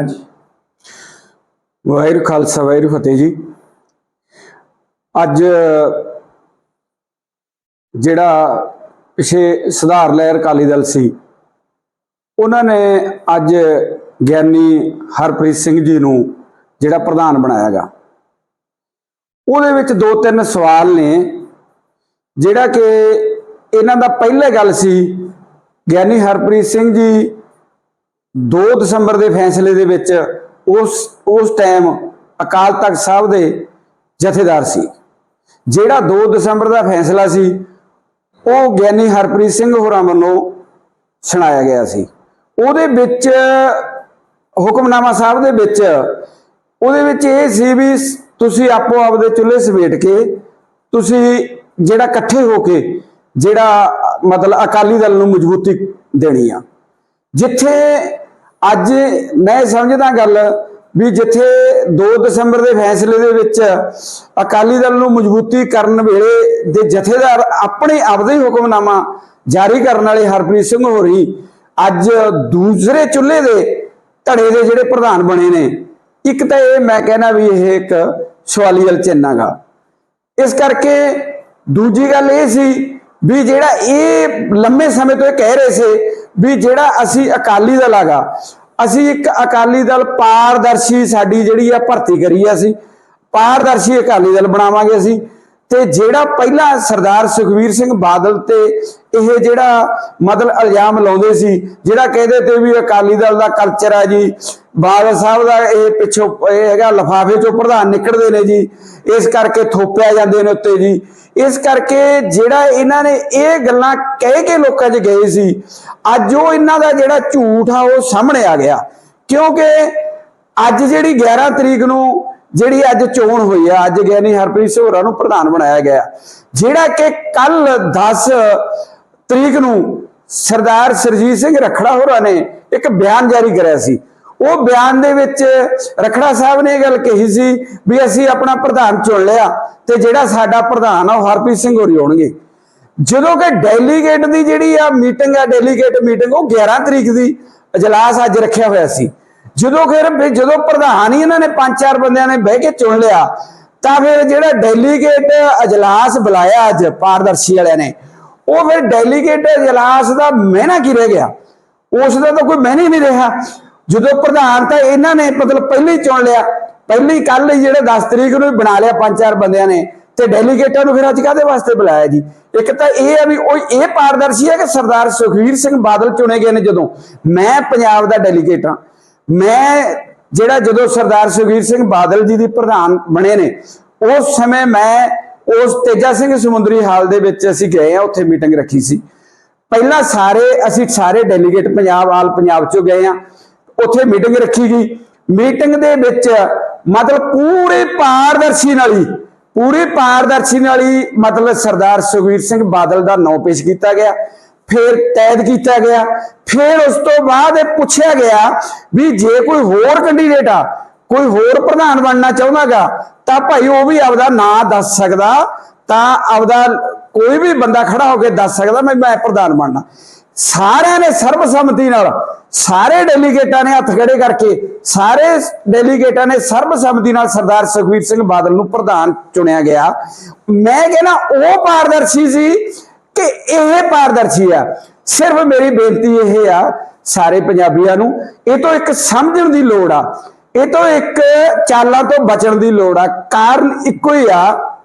ਹਾਂਜੀ। ਵਾਹਿਗੁਰੂ ਖਾਲਸਾ, ਵਾਹਿਗੁਰੂ ਫਤਿਹ ਜੀ। ਅੱਜ ਜਿਹੜਾ ਪਿਛੇ ਸੁਧਾਰ ਲਹਿਰ ਅਕਾਲੀ ਦਲ ਸੀ, ਉਹਨਾਂ ਨੇ ਅੱਜ ਗਿਆਨੀ ਹਰਪ੍ਰੀਤ ਸਿੰਘ ਜੀ ਨੂੰ ਜਿਹੜਾ ਪ੍ਰਧਾਨ ਬਣਾਇਆਗਾ ਉਹਦੇ ਵਿੱਚ ਦੋ ਤਿੰਨ ਸਵਾਲ ਨੇ, ਜਿਹੜਾ ਕਿ ਇਹਨਾਂ ਦਾ ਪਹਿਲੇ ਗੱਲ ਸੀ, ਗਿਆਨੀ ਹਰਪ੍ਰੀਤ ਸਿੰਘ ਜੀ 2 ਦਸੰਬਰ ਦੇ ਫੈਸਲੇ ਦੇ ਵਿੱਚ ਉਸ ਉਸ ਟਾਈਮ ਅਕਾਲ ਤਖਤ ਸਾਹਿਬ ਦੇ ਜਥੇਦਾਰ ਸੀ। ਜਿਹੜਾ 2 ਦਸੰਬਰ ਦਾ ਫੈਸਲਾ ਸੀ, ਉਹ ਗਿਆਨੀ ਹਰਪ੍ਰੀਤ ਸਿੰਘ ਹੋਰਾਂ ਵੱਲੋਂ ਸੁਣਾਇਆ ਗਿਆ ਸੀ। ਉਹਦੇ ਵਿੱਚ, ਹੁਕਮਨਾਮਾ ਸਾਹਿਬ ਦੇ ਵਿੱਚ, ਉਹਦੇ ਵਿੱਚ ਇਹ ਸੀ ਵੀ ਤੁਸੀਂ ਆਪੋ ਆਪਦੇ ਚੁੱਲ੍ਹੇ ਸਮੇਟ ਕੇ, ਤੁਸੀਂ ਜਿਹੜਾ ਇਕੱਠੇ ਹੋ ਕੇ, ਜਿਹੜਾ ਮਤਲਬ ਅਕਾਲੀ ਦਲ ਨੂੰ ਮਜ਼ਬੂਤੀ ਦੇਣੀ ਆ। ਜਿੱਥੇ ਅੱਜ ਮੈਂ ਸਮਝਦਾ ਗੱਲ ਵੀ ਜਿੱਥੇ 2 ਦਸੰਬਰ ਦੇ ਫੈਸਲੇ ਦੇ ਵਿੱਚ ਅਕਾਲੀ ਦਲ ਨੂੰ ਮਜ਼ਬੂਤੀ ਕਰਨ ਵੇਲੇ ਦੇ ਜਥੇਦਾਰ ਆਪਣੇ ਆਪਦੇ ਹੀ ਹੁਕਮਨਾਮਾ ਜਾਰੀ ਕਰਨ ਵਾਲੇ ਹਰਪ੍ਰੀਤ ਸਿੰਘ ਹੋਰੀ ਅੱਜ ਦੂਸਰੇ ਚੁੱਲ੍ਹੇ ਦੇ ਧੜੇ ਦੇ ਜਿਹੜੇ ਪ੍ਰਧਾਨ ਬਣੇ ਨੇ, ਇੱਕ ਤਾਂ ਇਹ ਮੈਂ ਕਹਿਣਾ ਵੀ ਇਹ ਇੱਕ ਸਵਾਲੀਅਲ ਚਿੰਨ੍ਹ ਗਾ ਇਸ ਕਰਕੇ ਦੂਜੀ ਗੱਲ ਇਹ ਸੀ ਵੀ ਜਿਹੜਾ ਇਹ ਲੰਮੇ ਸਮੇਂ ਤੋਂ ਇਹ ਕਹਿ ਰਹੇ ਸੀ ਵੀ ਜਿਹੜਾ ਅਸੀਂ ਅਕਾਲੀ ਦਲ ਆਗਾ ਅਸੀਂ ਇੱਕ ਅਕਾਲੀ ਦਲ ਪਾਰਦਰਸ਼ੀ ਸਾਡੀ ਜਿਹੜੀ ਆ ਭਰਤੀ ਕਰੀ ਆ ਅਸੀਂ। ਪਾਰਦਰਸ਼ੀ ਅਕਾਲੀ ਦਲ ਬਣਾਵਾਂਗੇ ਅਸੀਂ। ਤੇ ਜਿਹੜਾ ਪਹਿਲਾਂ ਸਰਦਾਰ ਸੁਖਵੀਰ ਸਿੰਘ ਬਾਦਲ ਤੇ ਇਹ ਜਿਹੜਾ ਮਤਲਬ ਇਲਜ਼ਾਮ ਲਾਉਂਦੇ ਸੀ, ਜਿਹੜਾ ਕਹਿੰਦੇ ਤੇ ਵੀ ਅਕਾਲੀ ਦਲ ਦਾ ਕਲਚਰ ਆ ਜੀ, ਬਾਦਲ ਸਾਹਿਬ ਦਾ ਇਹ ਪਿੱਛੋਂ ਇਹ ਹੈਗਾ ਲਫਾਫੇ ਚੋਂ ਪ੍ਰਧਾਨ ਨਿਕਲਦੇ ਨੇ ਜੀ, ਇਸ ਕਰਕੇ ਥੋਪਿਆ ਜਾਂਦੇ ਨੇ ਉੱਤੇ ਜੀ। ਇਸ ਕਰਕੇ ਜਿਹੜਾ ਇਹਨਾਂ ਨੇ ਇਹ ਗੱਲਾਂ ਕਹਿ ਕੇ ਲੋਕਾਂ 'ਚ ਗਏ ਸੀ, ਅੱਜ ਉਹ ਇਹਨਾਂ ਦਾ ਜਿਹੜਾ ਝੂਠ ਆ, ਉਹ ਸਾਹਮਣੇ ਆ ਗਿਆ। ਕਿਉਂਕਿ ਅੱਜ ਜਿਹੜੀ 11 ਤਰੀਕ ਨੂੰ ਜਿਹੜੀ ਅੱਜ ਚੋਣ ਹੋਈ ਆ, ਅੱਜ ਗਿਆਨੀ ਹਰਪ੍ਰੀਤ ਸਿੰਘ ਹੋਰਾਂ ਨੂੰ ਪ੍ਰਧਾਨ ਬਣਾਇਆ ਗਿਆ। ਜਿਹੜਾ ਕਿ ਕੱਲ 10 ਤਰੀਕ ਨੂੰ ਸਰਦਾਰ ਸਰਜੀਤ ਸਿੰਘ ਰਖੜਾ ਹੋਰਾਂ ਨੇ ਇੱਕ ਬਿਆਨ ਜਾਰੀ ਕਰਿਆ ਸੀ। ਉਹ ਬਿਆਨ ਦੇ ਵਿੱਚ ਰਖੜਾ ਸਾਹਿਬ ਨੇ ਇਹ ਗੱਲ ਕਹੀ ਸੀ ਵੀ ਅਸੀਂ ਆਪਣਾ ਪ੍ਰਧਾਨ ਚੁਣ ਲਿਆ ਤੇ ਜਿਹੜਾ ਸਾਡਾ ਪ੍ਰਧਾਨ ਆ ਉਹ ਹਰਪ੍ਰੀਤ ਸਿੰਘ ਹੋਰੀ ਹੋਣਗੇ। ਜਦੋਂ ਕਿ ਡੈਲੀਗੇਟ ਦੀ ਜਿਹੜੀ ਆ ਮੀਟਿੰਗ ਆ, ਡੈਲੀਗੇਟ ਮੀਟਿੰਗ ਉਹ 11 ਤਰੀਕ ਦੀ ਅਜਲਾਸ ਅੱਜ ਰੱਖਿਆ ਹੋਇਆ ਸੀ। ਜਦੋਂ ਫਿਰ ਜਦੋਂ ਪ੍ਰਧਾਨ ਹੀ ਇਹਨਾਂ ਨੇ ਪੰਜ ਚਾਰ ਬੰਦਿਆਂ ਨੇ ਬਹਿ ਕੇ ਚੁਣ ਲਿਆ, ਤਾਂ ਫਿਰ ਜਿਹੜਾ ਡੈਲੀਗੇਟ ਅਜਲਾਸ ਬੁਲਾਇਆ ਅੱਜ ਪਾਰਦਰਸ਼ੀ ਵਾਲਿਆਂ ਨੇ, ਉਹ ਫਿਰ ਡੈਲੀਗੇਟ ਅਜਲਾਸ ਦਾ ਮਹਿਨਾ ਕੀ ਰਹਿ ਗਿਆ? ਉਸ ਦਾ ਤਾਂ ਕੋਈ ਮਹਿਨਾ ਹੀ ਨਹੀਂ ਰਿਹਾ। ਜਦੋਂ ਪ੍ਰਧਾਨ ਤਾਂ ਇਹਨਾਂ ਨੇ ਮਤਲਬ ਪਹਿਲੇ ਹੀ ਚੁਣ ਲਿਆ, ਪਹਿਲੇ ਹੀ ਕੱਲ ਹੀ ਜਿਹੜੇ 10 ਤਰੀਕ ਨੂੰ ਬਣਾ ਲਿਆ ਪੰਜ ਚਾਰ ਬੰਦਿਆਂ ਨੇ, ਤੇ ਡੈਲੀਗੇਟਾਂ ਨੂੰ ਫਿਰ ਅੱਜ ਕਾਦੇ ਵਾਸਤੇ ਬੁਲਾਇਆ ਜੀ? ਇੱਕ ਤਾਂ ਇਹ ਹੈ ਵੀ ਉਹ ਇਹ ਪਾਰਦਰਸ਼ੀ ਹੈ ਕਿ ਸਰਦਾਰ ਸੁਖਵੀਰ ਸਿੰਘ ਬਾਦਲ ਚੁਣੇ ਗਏ ਨੇ ਜਦੋਂ। ਮੈਂ ਪੰਜਾਬ ਦਾ ਡੈਲੀਗੇਟ ਹਾਂ। ਮੈਂ ਜਿਹੜਾ ਜਦੋਂ ਸਰਦਾਰ ਸੁਖਵੀਰ ਸਿੰਘ ਬਾਦਲ ਜੀ ਦੀ ਪ੍ਰਧਾਨ ਬਣੇ ਨੇ, ਉਸ ਸਮੇਂ ਮੈਂ ਉਸ ਤੇਜਾ ਸਿੰਘ ਸਮੁੰਦਰੀ ਹਾਲ ਦੇ ਵਿੱਚ ਅਸੀਂ ਗਏ ਆ ਉੱਥੇ ਮੀਟਿੰਗ ਰੱਖੀ ਸੀ। ਪਹਿਲਾਂ ਸਾਰੇ, ਅਸੀਂ ਸਾਰੇ ਡੈਲੀਗੇਟ ਪੰਜਾਬ, ਆਲ ਪੰਜਾਬ ਚੋਂ ਗਏ ਆ ਉੱਥੇ ਮੀਟਿੰਗ ਰੱਖੀ ਗਈ। ਮੀਟਿੰਗ ਦੇ ਵਿੱਚ ਮਤਲਬ ਪੂਰੇ ਪਾਰਦਰਸ਼ੀ ਨਾਲ ਹੀ, ਪੂਰੀ ਪਾਰਦਰਸ਼ੀ ਨਾਲ ਹੀ ਮਤਲਬ ਸਰਦਾਰ ਸੁਖਵੀਰ ਸਿੰਘ ਬਾਦਲ ਦਾ ਨਾਂ ਪੇਸ਼ ਕੀਤਾ ਗਿਆ। ਫਿਰ ਕੈਦ ਕੀਤਾ ਗਿਆ। ਫਿਰ ਉਸ ਤੋਂ ਬਾਅਦ ਇਹ ਪੁੱਛਿਆ ਗਿਆ ਵੀ ਜੇ ਕੋਈ ਹੋਰ ਕੈਂਡੀਡੇਟ ਆ, ਕੋਈ ਹੋਰ ਪ੍ਰਧਾਨ ਬਣਨਾ ਚਾਹੁੰਦਾਗਾ, ਤਾਂ ਭਾਈ ਉਹ ਵੀ ਆਪਦਾ ਨਾਂ ਦੱਸ ਸਕਦਾ, ਤਾਂ ਆਪਦਾ ਕੋਈ ਵੀ ਬੰਦਾ ਖੜਾ ਹੋ ਕੇ ਦੱਸ ਸਕਦਾ, ਮੈਂ ਮੈਂ ਪ੍ਰਧਾਨ ਬਣਨਾ। ਸਾਰਿਆਂ ਨੇ ਸਰਬਸੰਮਤੀ ਨਾਲ ਸਾਰੇ ਡੈਲੀਗੇਟਾਂ ਨੇ ਹੱਥ ਖੜੇ ਕਰਕੇ ਸਾਰੇ ਡੈਲੀਗੇਟਾਂ ਨੇ ਸਰਬਸੰਮਤੀ ਨਾਲ ਸਰਦਾਰ ਸੁਖਵੀਰ ਸਿੰਘ ਬਾਦਲ ਨੂੰ ਪ੍ਰਧਾਨ ਚੁਣਿਆ ਗਿਆ। ਮੈਂ ਕਹਿੰਦਾ ਉਹ ਪਾਰਦਰਸ਼ੀ ਸੀ ਕਿ ਇਹ ਪਾਰਦਰਸ਼ੀ ਆ। ਸਿਰਫ ਮੇਰੀ ਬੇਨਤੀ ਇਹ ਆ ਸਾਰੇ ਪੰਜਾਬੀਆਂ ਨੂੰ, ਇਹ ਤੋਂ ਇੱਕ ਸਮਝਣ ਦੀ ਲੋੜ ਆ। ਇਹ ਤੋਂ ਇੱਕ ਚਾਲਾਂ ਤੋਂ ਬਚਣ ਦੀ ਲੋੜ ਆ। ਕਾਰਨ ਇੱਕੋ ਹੀ ਆ,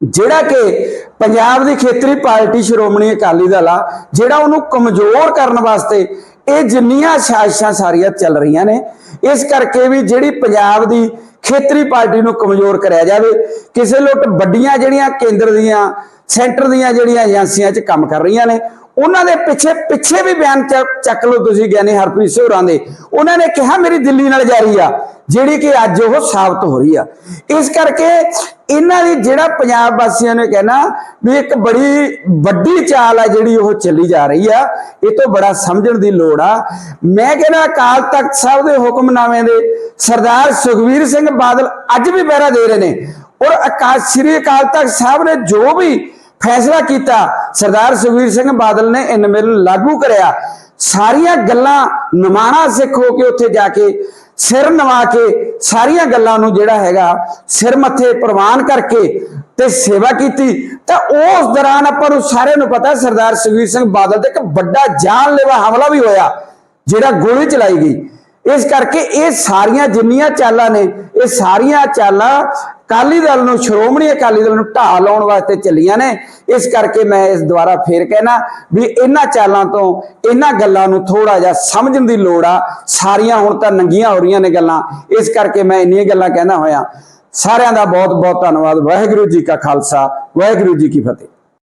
ਜਿਹੜਾ ਕਿ ਪੰਜਾਬ ਦੀ ਖੇਤਰੀ ਪਾਰਟੀ ਸ਼੍ਰੋਮਣੀ ਅਕਾਲੀ ਦਲ ਆ, ਜਿਹੜਾ ਉਹਨੂੰ ਕਮਜ਼ੋਰ ਕਰਨ ਵਾਸਤੇ ਇਹ ਜਿੰਨੀਆਂ ਸਾਜ਼ਿਸ਼ਾਂ ਸਾਰੀਆਂ ਚੱਲ ਰਹੀਆਂ ਨੇ, ਇਸ ਕਰਕੇ ਵੀ ਜਿਹੜੀ ਪੰਜਾਬ ਦੀ ਖੇਤਰੀ ਪਾਰਟੀ ਨੂੰ ਕਮਜ਼ੋਰ ਕਰਿਆ ਜਾਵੇ, ਕਿਸੇ ਲੁੱਟ ਵੱਡੀਆਂ ਜਿਹੜੀਆਂ ਕੇਂਦਰ ਦੀਆਂ, ਸੈਂਟਰ ਦੀਆਂ ਜਿਹੜੀਆਂ ਏਜੰਸੀਆਂ 'ਚ ਕੰਮ ਕਰ ਰਹੀਆਂ ਨੇ, ਉਹਨਾਂ ਦੇ ਪਿੱਛੇ ਪਿੱਛੇ ਵੀ ਬਿਆਨ ਚ- ਚੱਕ ਲਓ ਤੁਸੀਂ ਗਿਆਨੀ ਹਰਪ੍ਰੀਤ ਸਿੰਘ ਹੋਰਾਂ ਦੇ ਉਹਨਾਂ ਨੇ ਕਿਹਾ ਮੇਰੀ ਦਿੱਲੀ ਨਾਲ ਜਾਰੀ ਆ। ਜਿਹੜੀ ਕਿ ਅੱਜ ਉਹ ਸਾਬਤ ਹੋ ਰਹੀ ਆ। ਇਸ ਕਰਕੇ ਇਹਨਾਂ ਦੀ ਜਿਹੜਾ ਪੰਜਾਬ ਵਾਸੀਆਂ ਨੇ ਕਹਿਣਾ ਵੀ ਇੱਕ ਬੜੀ ਵੱਡੀ ਚਾਲ ਆ ਜਿਹੜੀ ਉਹ ਚੱਲੀ ਜਾ ਰਹੀ ਆ, ਇਹ ਤੋਂ ਬੜਾ ਸਮਝਣ ਦੀ ਲੋੜ ਆ। ਮੈਂ ਕਹਿੰਦਾ ਅਕਾਲ ਤਖਤ ਸਾਹਿਬ ਦੇ ਹੁਕਮਨਾਮੇ ਦੇ ਸਰਦਾਰ ਸੁਖਵੀਰ ਸਿੰਘ ਬਾਦਲ ਅੱਜ ਵੀ ਪਹਿਰਾ ਦੇ ਰਹੇ ਨੇ। ਔਰ ਅਕਾਲ ਸ੍ਰੀ ਅਕਾਲ ਤਖਤ ਸਾਹਿਬ ਨੇ ਜੋ ਵੀ ਫੈਸਲਾ ਕੀਤਾ, ਸਰਦਾਰ ਸੁਖਵੀਰ ਸਿੰਘ ਬਾਦਲ ਨੇ ਇਨਮੇਲ ਲਾਗੂ ਕਰਿਆ। ਸਾਰੀਆਂ ਗੱਲਾਂ ਨਿਮਾਣਾ ਸਿੱਖ ਹੋ ਕੇ ਉੱਥੇ ਜਾ ਕੇ ਸਿਰ ਨਵਾ ਕੇ ਸਾਰੀਆਂ ਗੱਲਾਂ ਨੂੰ ਜਿਹੜਾ ਹੈਗਾ ਸਿਰ ਮੱਥੇ ਪ੍ਰਵਾਨ ਕਰਕੇ ਤੇ ਸੇਵਾ ਕੀਤੀ, ਤਾਂ ਉਸ ਦੌਰਾਨ ਆਪਾਂ ਨੂੰ ਸਾਰਿਆਂ ਨੂੰ ਪਤਾ ਸਰਦਾਰ ਸੁਖਬੀਰ ਸਿੰਘ ਬਾਦਲ ਤੇ ਇੱਕ ਵੱਡਾ ਜਾਨਲੇਵਾ ਹਮਲਾ ਵੀ ਹੋਇਆ, ਜਿਹੜਾ ਗੋਲੀ ਚਲਾਈ ਗਈ। ਇਸ ਕਰਕੇ ਇਹ ਸਾਰੀਆਂ ਜਿੰਨੀਆਂ ਚਾਲਾਂ ਨੇ, ਇਹ ਸਾਰੀਆਂ ਚਾਲਾਂ ਅਕਾਲੀ ਦਲ ਨੂੰ, ਸ਼੍ਰੋਮਣੀ ਅਕਾਲੀ ਦਲ ਨੂੰ ਢਾਹ ਲਾਉਣ ਵਾਸਤੇ ਚੱਲੀਆਂ ਨੇ। ਇਸ ਕਰਕੇ ਮੈਂ ਇਸ ਦੁਆਰਾ ਫੇਰ ਕਹਿਣਾ ਵੀ ਇਹਨਾਂ ਚਾਲਾਂ ਤੋਂ, ਇਹਨਾਂ ਗੱਲਾਂ ਨੂੰ ਥੋੜਾ ਜਿਹਾ ਸਮਝਣ ਦੀ ਲੋੜ ਆ। ਸਾਰੀਆਂ ਹੁਣ ਤਾਂ ਨੰਗੀਆਂ ਹੋ ਰਹੀਆਂ ਨੇ ਗੱਲਾਂ। ਇਸ ਕਰਕੇ ਮੈਂ ਇੰਨੀਆਂ ਗੱਲਾਂ ਕਹਿੰਦਾ ਹੋਇਆ। ਸਾਰਿਆਂ ਦਾ ਬਹੁਤ ਬਹੁਤ ਧੰਨਵਾਦ। ਵਾਹਿਗੁਰੂ ਜੀ ਕਾ ਖਾਲਸਾ, ਵਾਹਿਗੁਰੂ ਜੀ ਕੀ ਫਤਿਹ।